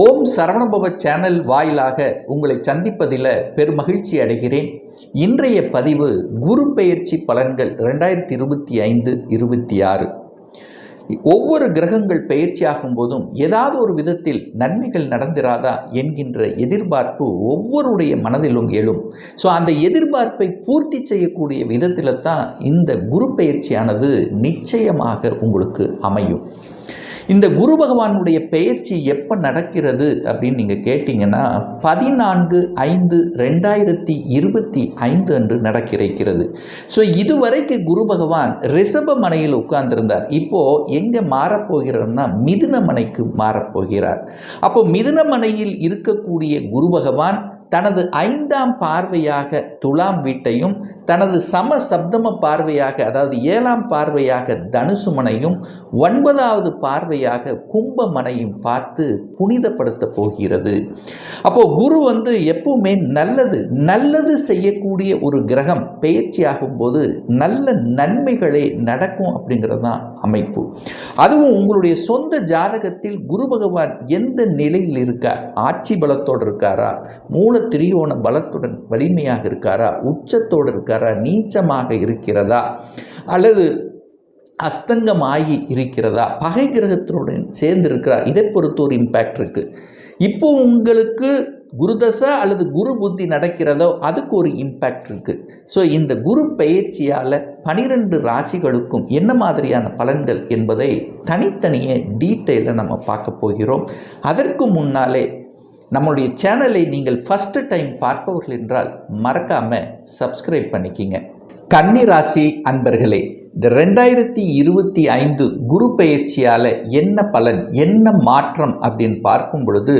ஓம் Saravanabhava channel வாயிலாக உங்களை சந்திப்பதில் பெருமகிழ்ச்சி அடைகிறேன். இன்றைய பதிவு குரு பெயர்ச்சி பலன்கள் ரெண்டாயிரத்தி இருபத்தி ஐந்து இருபத்தி ஆறு. ஒவ்வொரு கிரகங்கள் பெயர்ச்சியாகும் போதும் ஏதாவது ஒரு விதத்தில் நன்மைகள் நடந்திராதா என்கின்ற எதிர்பார்ப்பு ஒவ்வொருடைய மனதிலும் எழும் ஸோ அந்த எதிர்பார்ப்பை பூர்த்தி செய்யக்கூடிய விதத்தில் தான் இந்த குரு பயிற்சியானது நிச்சயமாக உங்களுக்கு அமையும். இந்த குரு பகவானுடைய பெயர்ச்சி எப்போ நடக்கிறது அப்படின்னு நீங்கள் கேட்டிங்கன்னா பதினான்கு ஐந்து ரெண்டாயிரத்தி இருபத்தி ஐந்து அன்று நடக்கிறது ஸோ இதுவரைக்கு குரு பகவான் ரிஷப மனையில் உட்கார்ந்திருந்தார். இப்போது எங்கே மாறப்போகிறார்னா மிதுன மனைக்கு மாறப்போகிறார். அப்போ மிதுன மனையில் இருக்கக்கூடிய குரு பகவான் தனது ஐந்தாம் பார்வையாக துலாம் வீட்டையும் தனது சம சப்தம பார்வையாக அதாவது ஏழாம் பார்வையாக தனுசுமனையும் ஒன்பதாவது பார்வையாக கும்பமனையும் பார்த்து புனிதப்படுத்த போகிறது. அப்போ குரு வந்து எப்பவுமே நல்லது நல்லது செய்யக்கூடிய ஒரு கிரகம் பெயர்ச்சியாகும் போது நல்ல நன்மைகளே நடக்கும் அப்படிங்கிறது தான் அமைப்பு. அதுவும் உங்களுடைய சொந்த ஜாதகத்தில் குரு பகவான் எந்த நிலையில் இருக்கார்? ஆட்சி பலத்தோடு இருக்காரா? மூல திரியோண பலத்துடன் வலிமையாக இருக்காரா? உச்சத்தோடு இருக்காரா? நீச்சமாக இருக்கிறதா? அல்லது அஸ்தங்கமாகி இருக்கிறதா? பகை கிரகத்தினுடன் சேர்ந்து இருக்கிறா இதை பொறுத்த ஒரு இம்பேக்ட் இருக்குது இப்போ உங்களுக்கு குருதசை அல்லது குரு புத்தி நடக்கிறதோ அதுக்கு ஒரு இம்பேக்ட் இருக்குது ஸோ இந்த குரு பயிற்சியால் பனிரெண்டு ராசிகளுக்கும் என்ன மாதிரியான பலன்கள் என்பதை தனித்தனியே டீட்டெயிலில் நம்ம பார்க்க போகிறோம். அதற்கு முன்னாலே நம்மளுடைய சேனலை நீங்கள் ஃபஸ்ட்டு டைம் பார்ப்பவர்கள் என்றால் மறக்காமல் சப்ஸ்கிரைப் பண்ணிக்கிங்க. கன்னிராசி அன்பர்களே இந்த ரெண்டாயிரத்தி இருபத்தி ஐந்து குரு பயிற்சியால் என்ன பலன் என்ன மாற்றம் அப்படின்னு பார்க்கும் பொழுது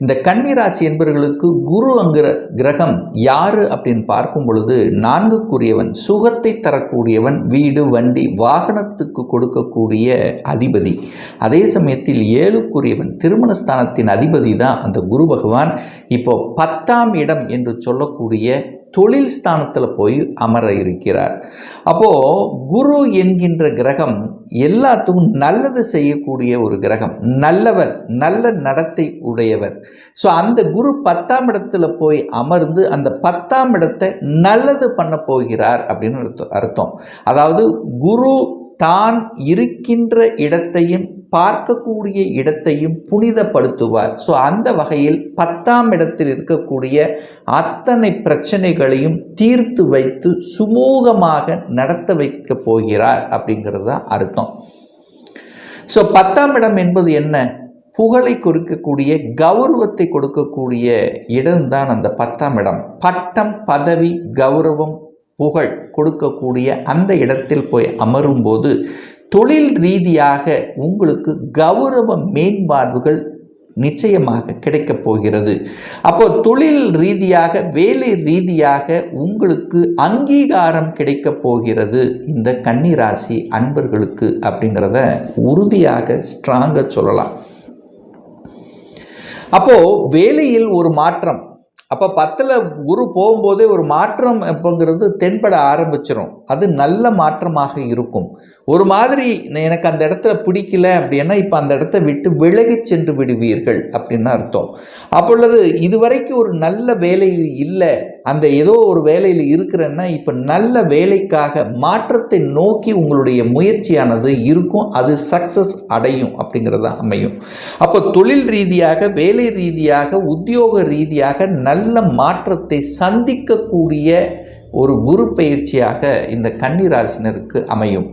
இந்த கன்னிராசி என்பவர்களுக்கு குரு அங்கிற கிரகம் யார் அப்படின்னு பார்க்கும் பொழுது நான்குக்குரியவன் சுகத்தை தரக்கூடியவன் வீடு வண்டி வாகனத்துக்கு கொடுக்கக்கூடிய அதிபதி. அதே சமயத்தில் ஏழுக்குரியவன் திருமணஸ்தானத்தின் அதிபதி தான் அந்த குரு பகவான். இப்போ பத்தாம் இடம் என்று சொல்லக்கூடிய தொழில் ஸ்தானத்தில் போய் அமர இருக்கிறார். அப்போது குரு என்கின்ற கிரகம் எல்லாத்துக்கும் நல்லது செய்யக்கூடிய ஒரு கிரகம். நல்லவர் நல்ல நடத்தை உடையவர். ஸோ அந்த குரு பத்தாம் இடத்துல போய் அமர்ந்து அந்த பத்தாம் இடத்தை நல்லது பண்ண போகிறார் அப்படின்னு அர்த்தம் அர்த்தம். அதாவது குரு தான் இருக்கின்ற இடத்தையும் பார்க்கக்கூடிய இடத்தையும் புனிதப்படுத்துவார். ஸோ அந்த வகையில் பத்தாம் இடத்தில் இருக்கக்கூடிய அத்தனை பிரச்சனைகளையும் தீர்த்து வைத்து சுமூகமாக நடத்த வைக்க போகிறார் அப்படிங்கிறது தான் அர்த்தம். ஸோ பத்தாம் இடம் என்பது என்ன? புகழை கொடுக்கக்கூடிய கௌரவத்தை கொடுக்கக்கூடிய இடம்தான் அந்த பத்தாம் இடம். பட்டம் பதவி கௌரவம் புகழ் கொடுக்கக்கூடிய அந்த இடத்தில் போய் அமரும்போது தொழில் ரீதியாக உங்களுக்கு கௌரவ மேம்பார்வுகள் நிச்சயமாக கிடைக்கப் போகிறது. அப்போ தொழில் ரீதியாக வேலை ரீதியாக உங்களுக்கு அங்கீகாரம் கிடைக்கப் போகிறது. இந்த கன்னிராசி அன்பர்களுக்கு அப்படிங்கிறத உறுதியாக ஸ்ட்ராங்காக சொல்லலாம். அப்போது வேலையில் ஒரு மாற்றம் அப்போ பத்தில் குரு போகும்போதே ஒரு மாற்றம் அப்படிங்கிறது தென்பட ஆரம்பிச்சிடும் அது நல்ல மாற்றமாக இருக்கும். ஒரு மாதிரி எனக்கு அந்த இடத்துல பிடிக்கல அப்படின்னா இப்போ அந்த இடத்த விட்டு விலகி சென்று விடுவீர்கள் அப்படின்னு அர்த்தம். அப்பொழுது இதுவரைக்கும் ஒரு நல்ல வேலை இல்லை அந்த ஏதோ ஒரு வேலையில் இருக்கிறேன்னா இப்போ நல்ல வேலைக்காக மாற்றத்தை நோக்கி உங்களுடைய முயற்சியானது இருக்கும். அது சக்சஸ் அடையும் அப்படிங்கிறத அமையும். அப்போ தொழில் ரீதியாக வேலை ரீதியாக உத்தியோக ரீதியாக நல்ல மாற்றத்தை சந்திக்கக்கூடிய ஒரு குரு பயிற்சியாக இந்த கன்னிராசினருக்கு அமையும்.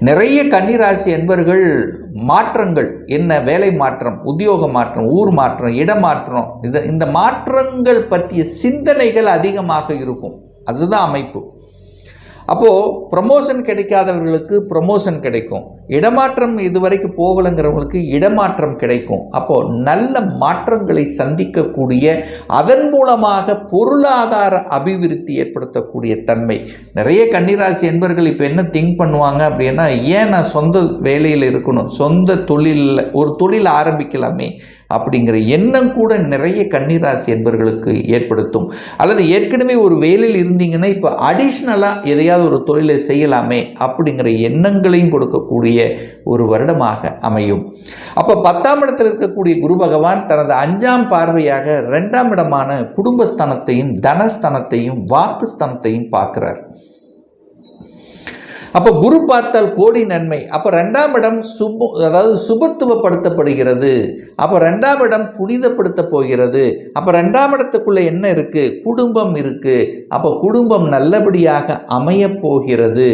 நிறைய கன்னிராசி என்பர்கள் மாற்றங்கள் என்ன வேலை மாற்றம் உத்தியோக மாற்றம் ஊர் மாற்றம் இடமாற்றம் இது இந்த மாற்றங்கள் பற்றிய சிந்தனைகள் அதிகமாக இருக்கும். அதுதான் அமைப்பு. அப்போது ப்ரமோஷன் கிடைக்காதவர்களுக்கு ப்ரமோஷன் கிடைக்கும். இடமாற்றம் இதுவரைக்கும் போகலைங்கிறவங்களுக்கு இடமாற்றம் கிடைக்கும். அப்போது நல்ல மாற்றங்களை சந்திக்கக்கூடிய அதன் மூலமாக பொருளாதார அபிவிருத்தி ஏற்படுத்தக்கூடிய தன்மை. நிறைய கன்னிராசி என்பர்கள் இப்போ என்ன திங்க் பண்ணுவாங்க அப்படின்னா ஏன் நான் சொந்த வேலையில் இருக்கணும்? சொந்த தொழிலில் ஒரு தொழில் ஆரம்பிக்கலாமே. அப்படிங்கிற எண்ணம் கூட நிறைய கன்னிராசி என்பர்களுக்கு ஏற்படுத்தும். அல்லது ஏற்கனவே ஒரு வேலையில் இருந்தீங்கன்னா இப்போ அடிஷ்னலாக எதையாவது ஒரு தொழிலை செய்யலாமே அப்படிங்கிற எண்ணங்களையும் கொடுக்கக்கூடிய ஒரு வருடமாக அமையும். அப்போ பத்தாம் இடத்தில் இருக்கக்கூடிய குரு பகவான் தனது அஞ்சாம் பார்வையாக ரெண்டாம் இடமான குடும்பஸ்தானத்தையும் தனஸ்தானத்தையும் வாக்குஸ்தானத்தையும் பார்க்கிறார். அப்போ குரு பார்த்தால் கோடி நன்மை. அப்போ ரெண்டாம் இடம் சுப அதாவது சுபத்துவப்படுத்தப்படுகிறது. அப்போ ரெண்டாம் இடம் புனிதப்படுத்த போகிறது. அப்போ ரெண்டாம் இடத்துக்குள்ளே என்ன இருக்குது குடும்பம் இருக்குது அப்போ குடும்பம் நல்லபடியாக அமையப் போகிறது.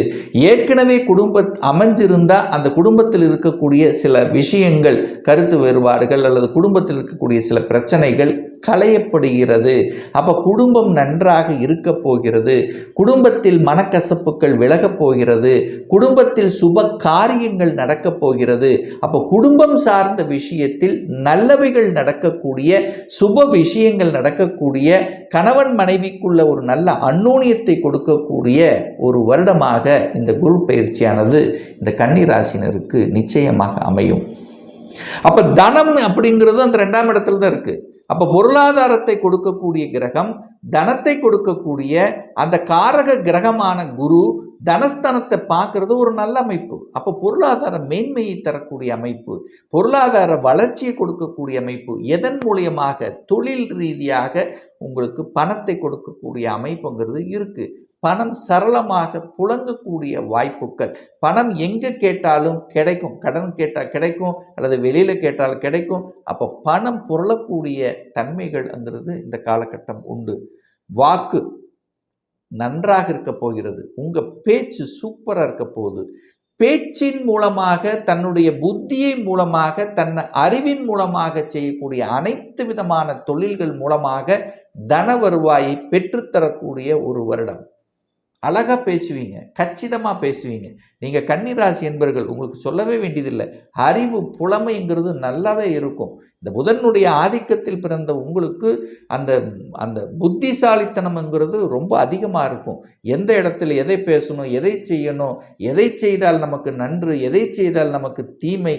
ஏற்கனவே குடும்ப அமைஞ்சிருந்தால் அந்த குடும்பத்தில் இருக்கக்கூடிய சில விஷயங்கள் கருத்து வேறுபாடுகள் அல்லது குடும்பத்தில் இருக்கக்கூடிய சில பிரச்சனைகள் களையப்படுகிறது. அப்போ குடும்பம் நன்றாக இருக்க போகிறது. குடும்பத்தில் மனக்கசப்புகள் விலகப் போகிறது. குடும்பத்தில் சுப காரியங்கள் நடக்கப் போகிறது. அப்போ குடும்பம் சார்ந்த விஷயத்தில் நல்லவைகள் நடக்கக்கூடிய சுப விஷயங்கள் நடக்கக்கூடிய கணவன் மனைவிக்குள்ள ஒரு நல்ல அந்நூனியத்தை கொடுக்கக்கூடிய ஒரு வருடமாக இந்த குரு பயிற்சியானது இந்த கன்னிராசினருக்கு நிச்சயமாக அமையும். அப்போ தனம் அப்படிங்கிறது அந்த ரெண்டாம் இடத்துல தான் இருக்குது அப்போ பொருளாதாரத்தை கொடுக்கக்கூடிய கிரகம் தனத்தை கொடுக்கக்கூடிய அந்த காரக கிரகமான குரு தனஸ்தனத்தை பார்க்கறது ஒரு நல்ல அமைப்பு. அப்போ பொருளாதார மேன்மையை தரக்கூடிய அமைப்பு பொருளாதார வளர்ச்சியை கொடுக்கக்கூடிய அமைப்பு எதன் மூலியமாக தொழில் ரீதியாக உங்களுக்கு பணத்தை கொடுக்கக்கூடிய அமைப்புங்கிறது இருக்கு. பணம் சரளமாக புழங்கக்கூடிய வாய்ப்புகள். பணம் எங்கே கேட்டாலும் கிடைக்கும். கடன் கேட்டால் கிடைக்கும். அல்லது வெளியில் கேட்டால் கிடைக்கும். அப்போ பணம் புரளக்கூடிய தன்மைகள்ங்கிறது இந்த காலகட்டம் உண்டு. வாக்கு நன்றாக இருக்க போகிறது. உங்கள் பேச்சு சூப்பராக இருக்க போகுது. பேச்சின் மூலமாக தன்னுடைய புத்தியை மூலமாக தன் அறிவின் மூலமாக செய்யக்கூடிய அனைத்து விதமான தொழில்கள் மூலமாக தன வருவாயை பெற்றுத்தரக்கூடிய ஒரு வருடம். அழகாக பேசுவீங்க கச்சிதமாக பேசுவீங்க. நீங்கள் கன்னிராசி என்பர்கள் உங்களுக்கு சொல்லவே வேண்டியதில்லை. அறிவு புலமைங்கிறது நல்லாவே இருக்கும். இந்த புதனுடைய ஆதிக்கத்தில் பிறந்த உங்களுக்கு அந்த அந்த புத்திசாலித்தனம்ங்கிறது ரொம்ப அதிகமாக இருக்கும். எந்த இடத்துல எதை பேசணும் எதை செய்யணும் எதை செய்தால் நமக்கு நன்று எதை செய்தால் நமக்கு தீமை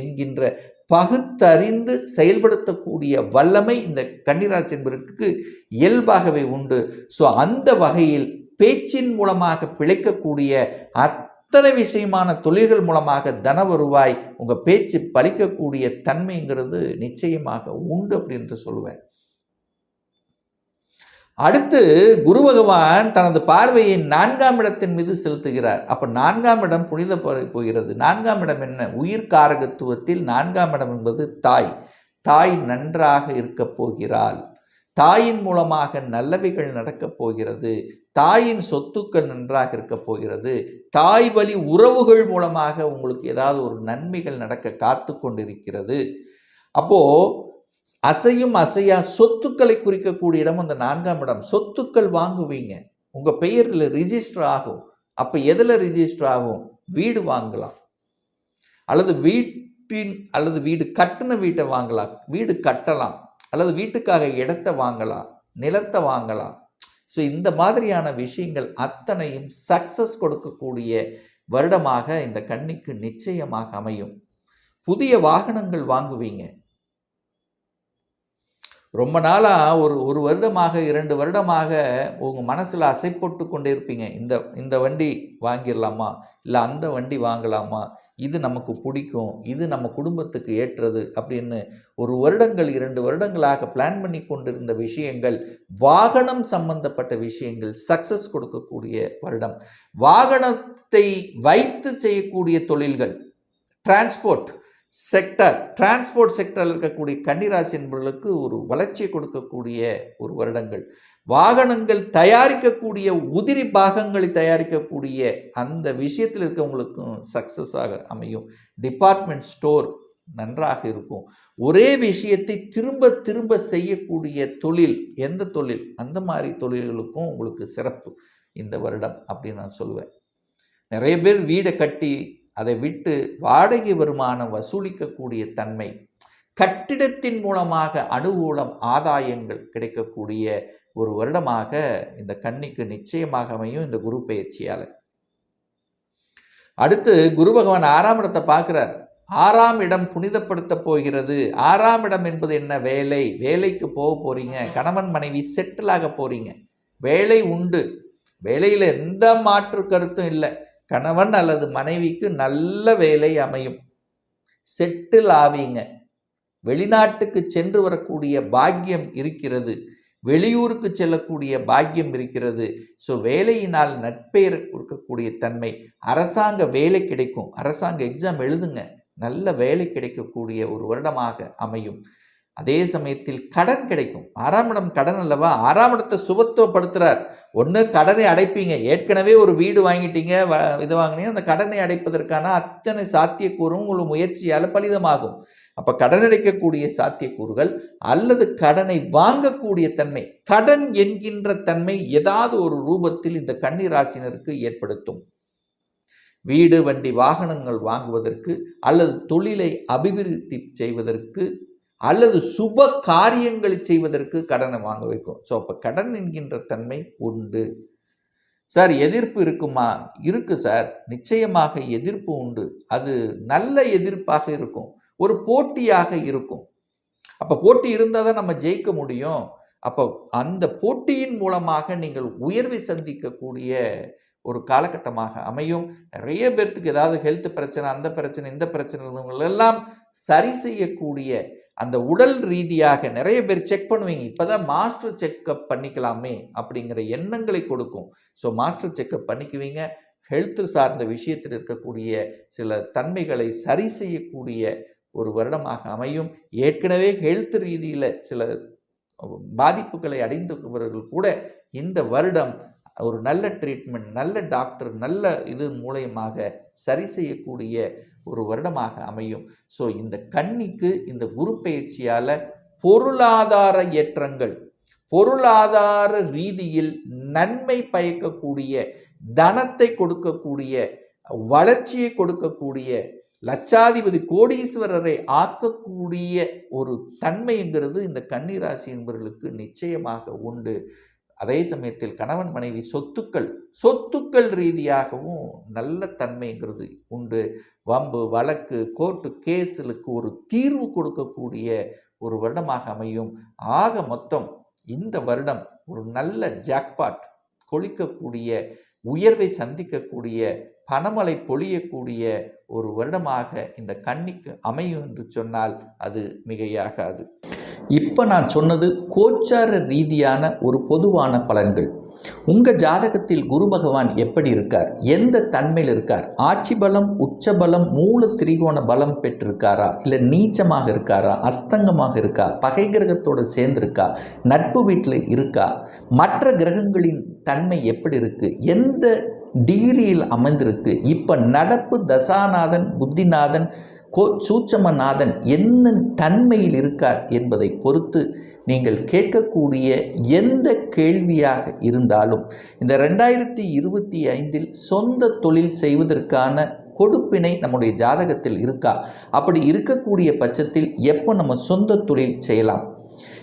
என்கின்ற பகுத்தறிந்து செயல்படுத்தக்கூடிய வல்லமை இந்த கன்னிராசி என்பதற்கு இயல்பாகவே உண்டு. ஸோ அந்த வகையில் பேச்சின் மூலமாக பிழைக்கக்கூடிய அத்தனை விஷயமான தொழில்கள் மூலமாக தன வருவாய் உங்கள் பேச்சு பலிக்கக்கூடிய தன்மைங்கிறது நிச்சயமாக உண்டு அப்படின்ட்டு சொல்லுவேன். அடுத்து குரு பகவான் தனது பார்வையை நான்காம் இடத்தின் மீது செலுத்துகிறார். அப்போ நான்காம் இடம் புனித போகிறது. நான்காம் இடம் என்ன? உயிர் காரகத்துவத்தில் நான்காம் இடம் என்பது தாய். தாய் நன்றாக இருக்கப் போகிறாள். தாயின் மூலமாக நல்லவைகள் நடக்கப் போகிறது தாயின் சொத்துக்கள் நன்றாக இருக்க போகிறது தாய் வழி உறவுகள் மூலமாக உங்களுக்கு ஏதாவது ஒரு நன்மைகள் நடக்க காத்து கொண்டிருக்கிறது. அப்போ அசையும் அசையா சொத்துக்களை குறிக்கக்கூடிய இடம் அந்த நான்காம் இடம். சொத்துக்கள் வாங்குவீங்க. உங்க பெயரில் ரிஜிஸ்டர் ஆகும். அப்போ எதில் ரிஜிஸ்டர் ஆகும்? வீடு வாங்கலாம். அல்லது வீட்டின் அல்லது வீடு கட்டின வீட்டை வாங்கலாம். வீடு கட்டலாம். அல்லது வீட்டுக்காக இடத்தை வாங்கலாம் நிலத்தை வாங்கலாம். ஸோ இந்த மாதிரியான விஷயங்கள் அத்தனையும் சக்சஸ் கொடுக்கக்கூடிய வருடமாக இந்த கண்ணிக்கு நிச்சயமாக அமையும். புதிய வாகனங்கள் வாங்குவீங்க. ரொம்ப நாளாக ஒரு ஒரு வருடமாக இரண்டு வருடமாக உங்கள் மனசில் அசைப்பட்டு கொண்டே இருப்பீங்க இந்த இந்த வண்டி வாங்கிடலாமா? இல்லை அந்த வண்டி வாங்கலாமா? இது நமக்கு பிடிக்கும். இது நம்ம குடும்பத்துக்கு ஏற்றது அப்படின்னு ஒரு வருடங்கள் இரண்டு வருடங்களாக பிளான் பண்ணி கொண்டிருந்த விஷயங்கள் வாகனம் சம்பந்தப்பட்ட விஷயங்கள் சக்ஸஸ் கொடுக்கக்கூடிய வருடம். வாகனத்தை வைத்து செய்யக்கூடிய தொழில்கள் டிரான்ஸ்போர்ட் செக்டர் டிரான்ஸ்போர்ட் செக்டரில் இருக்கக்கூடிய கன்னிராசி என்பவர்களுக்கு ஒரு வளர்ச்சியை கொடுக்கக்கூடிய ஒரு வருடங்கள். வாகனங்கள் தயாரிக்கக்கூடிய உதிரி பாகங்களை தயாரிக்கக்கூடிய அந்த விஷயத்தில் இருக்கவங்களுக்கும் சக்ஸஸாக அமையும். டிபார்ட்மெண்ட் ஸ்டோர் நன்றாக இருக்கும். ஒரே விஷயத்தை திரும்ப திரும்ப செய்யக்கூடிய தொழில் எந்த தொழில்? அந்த மாதிரி தொழில்களுக்கும் உங்களுக்கு சிறப்பு இந்த வருடம் அப்படின்னு நான் சொல்லுவேன். நிறைய பேர் வீடை கட்டி அதை விட்டு வாடகை வருமானம் வசூலிக்கக்கூடிய தன்மை கட்டிடத்தின் மூலமாக அனுகூலம் ஆதாயங்கள் கிடைக்கக்கூடிய ஒரு வருடமாக இந்த கன்னிக்கு நிச்சயமாக அமையும் இந்த குரு பயிற்சியால். அடுத்து குரு பகவான் ஆறாம் இடத்தை பார்க்குறார். ஆறாம் இடம் புனிதப்படுத்த போகிறது. ஆறாம் இடம் என்பது என்ன? வேலை. வேலைக்கு போக போகிறீங்க கணவன் மனைவி செட்டில் ஆக போகிறீங்க வேலை உண்டு. வேலையில் எந்த மாற்று கருத்தும் இல்லை. கணவன் அல்லது மனைவிக்கு நல்ல வேலை அமையும். செட்டில் ஆவீங்க. வெளிநாட்டுக்கு சென்று வரக்கூடிய பாக்கியம் இருக்கிறது. வெளியூருக்கு செல்லக்கூடிய பாக்கியம் இருக்கிறது. ஸோ வேலையினால் நட்பெயர் இருக்கக்கூடிய தன்மை. அரசாங்க வேலை கிடைக்கும். அரசாங்க எக்ஸாம் எழுதுங்க. நல்ல வேலை கிடைக்கக்கூடிய ஒரு வருடமாக அமையும். அதே சமயத்தில் கடன் கிடைக்கும். ஆறாம் இடம் கடன் அல்லவா? ஆறாம் இடத்தை சுபத்துவப்படுத்துகிறார் ஒன்று கடனை அடைப்பீங்க. ஏற்கனவே ஒரு வீடு வாங்கிட்டீங்க இது வாங்கினீங்க. அந்த கடனை அடைப்பதற்கான அத்தனை சாத்தியக்கூறும் உங்கள் முயற்சியால் பலிதமாகும். அப்போ கடன் அடைக்கக்கூடிய சாத்தியக்கூறுகள் அல்லது கடனை வாங்கக்கூடிய தன்மை கடன் என்கின்ற தன்மை ஏதாவது ஒரு ரூபத்தில் இந்த கன்னிராசினருக்கு ஏற்படுத்தும். வீடு வண்டி வாகனங்கள் வாங்குவதற்கு அல்லது தொழிலை அபிவிருத்தி செய்வதற்கு அல்லது சுப காரியங்களை செய்வதற்கு கடனை வாங்க வைக்கும். ஸோ அப்போ கடன் என்கின்ற தன்மை உண்டு. சார் எதிர்ப்பு இருக்குமா? இருக்கு சார் நிச்சயமாக எதிர்ப்பு உண்டு. அது நல்ல எதிர்ப்பாக இருக்கும். ஒரு போட்டியாக இருக்கும். அப்போ போட்டி இருந்தால் தான் நம்ம ஜெயிக்க முடியும். அப்போ அந்த போட்டியின் மூலமாக நீங்கள் உயர்வை சந்திக்கக்கூடிய ஒரு காலகட்டமாக அமையும். நிறைய பேர்த்துக்கு ஏதாவது ஹெல்த் பிரச்சனை அந்த பிரச்சனை இந்த பிரச்சனை எல்லாம் சரி செய்யக்கூடிய அந்த உடல் ரீதியாக நிறைய பேர் செக் பண்ணுவீங்க. இப்போதான் மாஸ்டர் செக்கப் பண்ணிக்கலாமே அப்படிங்கிற எண்ணங்களை கொடுக்கும். ஸோ மாஸ்டர் செக்கப் பண்ணிக்குவீங்க. ஹெல்த் சார்ந்த விஷயத்தில் இருக்கக்கூடிய சில தன்மைகளை சரி செய்யக்கூடிய ஒரு வருடமாக அமையும். ஏற்கனவே ஹெல்த் ரீதியில் சில பாதிப்புகளை அடைந்தவர்கள் கூட இந்த வருடம் ஒரு நல்ல ட்ரீட்மெண்ட் நல்ல டாக்டர் நல்ல இது மூலயமாக சரி செய்யக்கூடிய ஒரு வருடமாக அமையும். ஸோ இந்த கன்னிக்கு இந்த குரு பயிற்சியால் பொருளாதார ஏற்றங்கள் பொருளாதார ரீதியில் நன்மை பயக்கக்கூடிய தனத்தை கொடுக்கக்கூடிய வளர்ச்சியை கொடுக்கக்கூடிய லட்சாதிபதி கோடீஸ்வரரை ஆக்கக்கூடிய ஒரு தன்மைங்கிறது இந்த கன்னிராசி என்பவர்களுக்கு நிச்சயமாக உண்டு. அதே சமயத்தில் கணவன் மனைவி சொத்துக்கள் சொத்துக்கள் ரீதியாகவும் நல்ல தன்மைங்கிறது உண்டு. வம்பு வழக்கு கோர்ட்டு கேஸுகளுக்கு ஒரு தீர்வு கொடுக்கக்கூடிய ஒரு வருடமாக அமையும். ஆக மொத்தம் இந்த வருடம் ஒரு நல்ல ஜாக்பாட். கொளிக்கக்கூடிய உயர்வை சந்திக்கக்கூடிய பணமலை பொழியக்கூடிய ஒரு வருடமாக இந்த கன்னிக்கு அமையும் என்று சொன்னால் அது மிகையாகாது. இப்போ நான் சொன்னது கோச்சார ரீதியான ஒரு பொதுவான பலன்கள். உங்கள் ஜாதகத்தில் குரு பகவான் எப்படி இருக்கார்? எந்த தன்மையில் இருக்கார்? ஆட்சி பலம் உச்ச பலம் மூல திரிகோண பலம் பெற்றிருக்காரா? இல்லை நீச்சமாக இருக்காரா? அஸ்தங்கமாக இருக்கா? பகை கிரகத்தோடு சேர்ந்திருக்கா? நட்பு வீட்டில் இருக்கா? மற்ற கிரகங்களின் தன்மை எப்படி இருக்குது எந்த டிகிரியில் அமைந்திருக்கு? இப்போ நடப்பு தசாநாதன் புத்திநாதன் கோ சூட்சமநாதன் என்ன தன்மையில் இருக்கார் என்பதை பொறுத்து நீங்கள் கேட்கக்கூடிய எந்த கேள்வியாக இருந்தாலும் இந்த ரெண்டாயிரத்தி இருபத்தி ஐந்தில் சொந்த தொழில் செய்வதற்கான கொடுப்பினை நம்முடைய ஜாதகத்தில் இருக்கா? அப்படி இருக்கக்கூடிய பட்சத்தில் எப்போ நம்ம சொந்த தொழில் செய்யலாம்?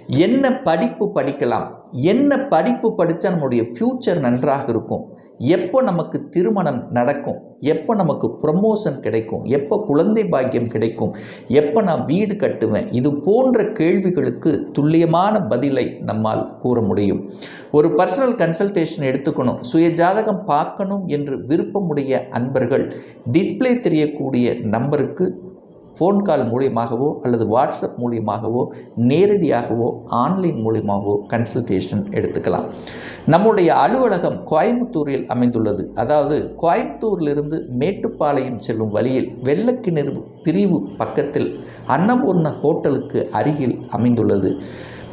என்ன படிப்பு படிக்கலாம்? என்ன படிப்பு படித்தா நம்முடைய ஃப்யூச்சர் நன்றாக இருக்கும்? எப்போ நமக்கு திருமணம் நடக்கும்? எப்போ நமக்கு ப்ரமோஷன் கிடைக்கும்? எப்போ குழந்தை பாக்கியம் கிடைக்கும்? எப்போ நான் வீடு கட்டுவேன்? இது போன்ற கேள்விகளுக்கு துல்லியமான பதிலை நம்மால் கூற முடியும். ஒரு பர்சனல் கன்சல்டேஷன் எடுத்துக்கணும். சுய ஜாதகம் பார்க்கணும் என்று விருப்பமுடைய அன்பர்கள் டிஸ்பிளே தெரியக்கூடிய நம்பருக்கு ஃபோன் கால் மூலியமாகவோ அல்லது வாட்ஸ்அப் மூலியமாகவோ நேரடியாகவோ ஆன்லைன் மூலியமாகவோ கன்சல்டேஷன் எடுத்துக்கலாம். நம்முடைய அலுவலகம் கோயம்புத்தூரில் அமைந்துள்ளது. அதாவது கோயம்புத்தூரிலிருந்து மேட்டுப்பாளையம் செல்லும் வழியில் வெள்ளக்கிணறு பிரிவு பக்கத்தில் அன்னபூர்ண ஹோட்டலுக்கு அருகில் அமைந்துள்ளது.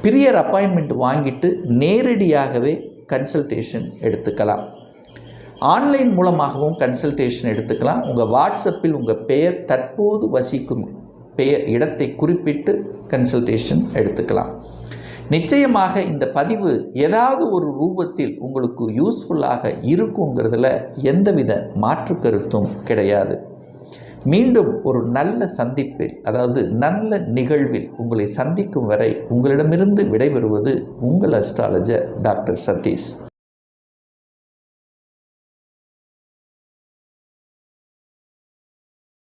பிரியர் அப்பாயின்மெண்ட் வாங்கிட்டு நேரடியாகவே கன்சல்டேஷன் எடுத்துக்கலாம். ஆன்லைன் மூலமாகவும் கன்சல்டேஷன் எடுத்துக்கலாம். உங்கள் வாட்ஸ்அப்பில் உங்கள் பெயர் தற்போது வசிக்கும் பெயர் இடத்தை குறிப்பிட்டு கன்சல்டேஷன் எடுத்துக்கலாம். நிச்சயமாக இந்த பதிவு ஏதாவது ஒரு ரூபத்தில் உங்களுக்கு யூஸ்ஃபுல்லாக இருக்குங்கிறதுல எந்தவித மாற்று கருத்தும் கிடையாது. மீண்டும் ஒரு நல்ல சந்திப்பில் அதாவது நல்ல நிகழ்வில் உங்களை சந்திக்கும் வரை உங்களிடமிருந்து விடைபெறுவது உங்கள் அஸ்ட்ராலஜர் டாக்டர் சதீஷ்.